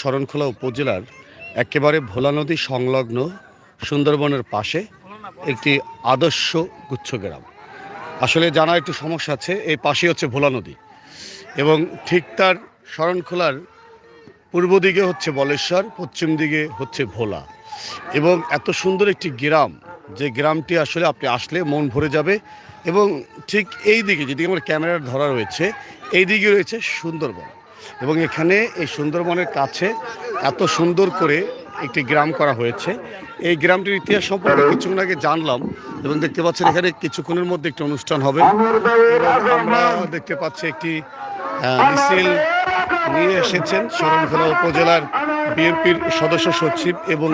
শরণখোলা উপজেলার একেবারে ভোলা নদী সংলগ্ন সুন্দরবনের পাশে একটি আদর্শ গুচ্ছ গ্রাম আসলে জানা একটু সমস্যা আছে, এই পাশে হচ্ছে ভোলা নদী এবং ঠিক তার শরণখোলার পূর্ব দিকে হচ্ছে বলেশ্বর, পশ্চিম দিকে হচ্ছে ভোলা এবং এত সুন্দর একটি গ্রাম, যে গ্রামটি আসলে আপনি আসলে মন ভরে যাবে এবং ঠিক এই দিকে, যেদিকে আমার ক্যামেরার ধরা রয়েছে, এই দিকে রয়েছে সুন্দরবন। এবং এখানে এই সুন্দরবনের কাছে এত সুন্দর করে একটি গ্রাম করা হয়েছে। এই গ্রামটির ইতিহাস সম্পর্কে কিছুক্ষণ আগে জানলাম এবং দেখতে পাচ্ছেন এখানে কিছুক্ষণের মধ্যে একটি অনুষ্ঠান হবে। আমরা দেখতে পাচ্ছি একটি মিছিল নিয়ে এসেছেন শরণখোলা উপজেলার বিএনপির সদস্য সচিব এবং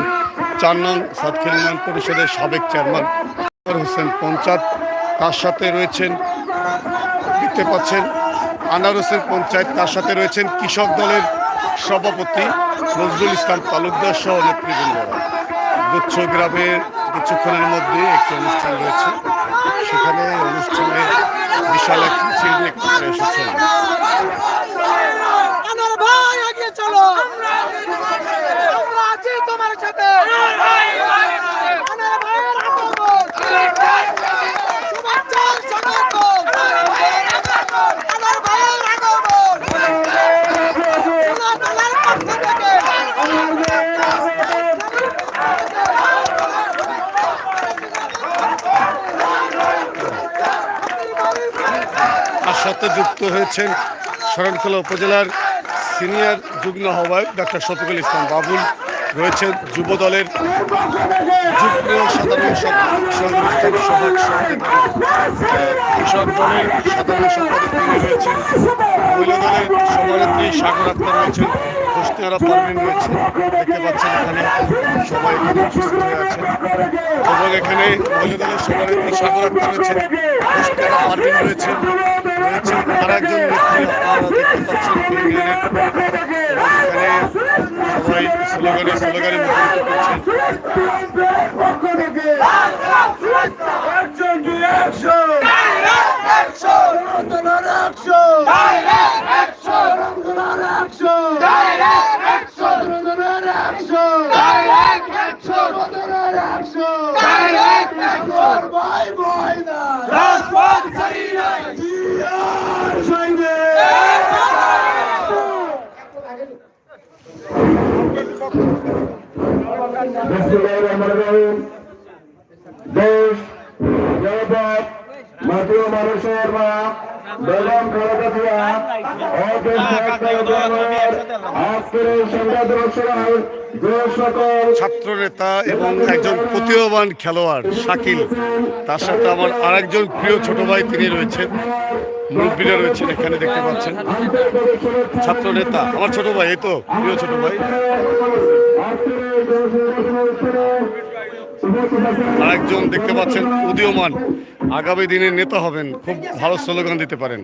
চার নং সাতক্ষীরা ইউনিয়ন পরিষদের সাবেক চেয়ারম্যান হোসেন পঞ্চায়েত তার সাথে রয়েছেন দেখতে পাচ্ছেন আনার হোসেন পঞ্চায়েত তার সাথে রয়েছেন কৃষক দলের সভাপতি নজরুল ইসলাম তালুকদার সহ নেতৃবৃন্দ গুচ্ছ গ্রামের কিছুক্ষণের মধ্যে একটি অনুষ্ঠান রয়েছে। সেখানে অনুষ্ঠানে বিশাল এক মিছিল এসেছেন আমরা আছি তোমার সাথে আমার ভাইয়ের আগমন শুভেচ্ছা স্বাগতম আমার ভাইয়ের আগমন খোলা তলার পক্ষ থেকে তার সাথে যুক্ত হয়েছেন শরণখোলা উপজেলার সিনিয়র যুগ্ম আহ্বায়ক ডাক্তার শফিকুল ইসলাম বাবুল, রয়েছেন যুব দলের যুগ্ম সাধারণ সম্পাদক সম্পাদক সাগর আক্তার রয়েছেন হোসনিয়ারা পারভিন রয়েছে, দেখতে পাচ্ছেন এখানে সবাই এখানে উপস্থিত হয়ে আছেন। এবং এখানে মহিলা দলের সভানেত্রী সাগর আক্তার রয়েছেন হোসনিয়ারা পারভিন রয়েছেন রয়েছেন আর একজন নেত্রী আপনারা দেখতে পাচ্ছেন এখানে সবাই স্লোগানে স্লোগানে মুখরিত করছেন। ছাত্র নেতা এবং একজন প্রতিভাবান খেলোয়াড় শাকিল, তার সাথে আমার আরেকজন প্রিয় ছোট ভাই তিনি রয়েছেন, মুরব্বীরা রয়েছেন এখানে দেখতে পাচ্ছেন। ছাত্র নেতা আমার ছোট ভাই, এই তো, প্রিয় ছোট ভাই। আরেকজন দেখতে পাচ্ছেন উদীয়মান। আগামী দিনের নেতা হবেন, খুব ভালো স্লোগান দিতে পারেন।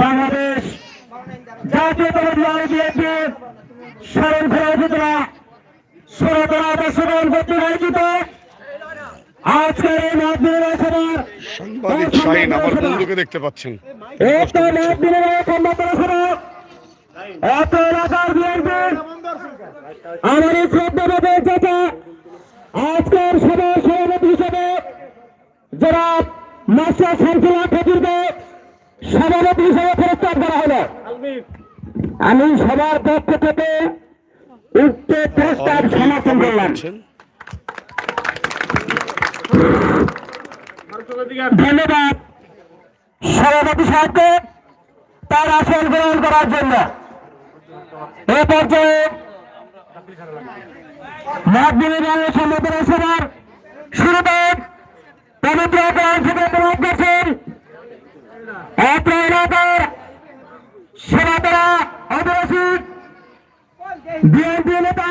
বাংলাদেশ জাতীয়তাবাদী উপজেলা সরকার বর্ষবরণ কর্তৃক আয়োজিত আজকের এই মত বিনিময় সভার সাংবাদিক শাহিন আমার বন্ধুকে দেখতে পাচ্ছেন। আমার এই শ্রদ্ধা চাচা আজকের সভার সভাপতি হিসেবে যারা মাস্টার শামসুল্লাহ ফকিরকে সভাপতি হিসেবে প্রস্তাব করা হলো। আমি সবার পক্ষ থেকে উক্ত প্রস্তাব সমর্থন করলাম। ধন্যবাদ। সভাপতি সাহেবকে তার আসন গ্রহণ করার জন্য। এ পর্যায়ে বিনিময় সম্বোধনা সভার শুরুতে পবিত্র থেকে প্রভাব করছেন। অত্র এলাকার সেবাতরা বিএনপি নেতা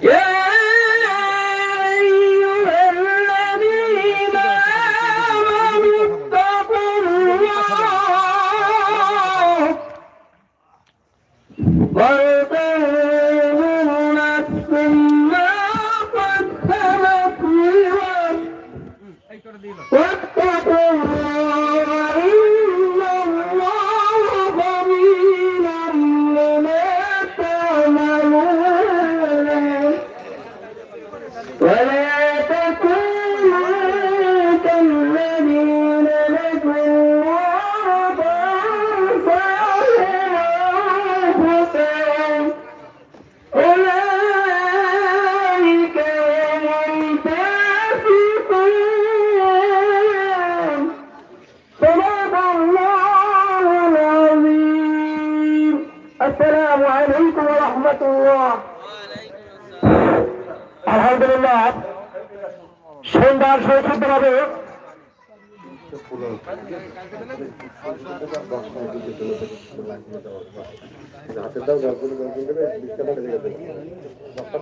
Yeah. রহমতুল্লাহ। আলহামদুলিল্লাহ। সন্ধ্যার সৌখিত হবে। হাতে দাও গল্প গল্প করে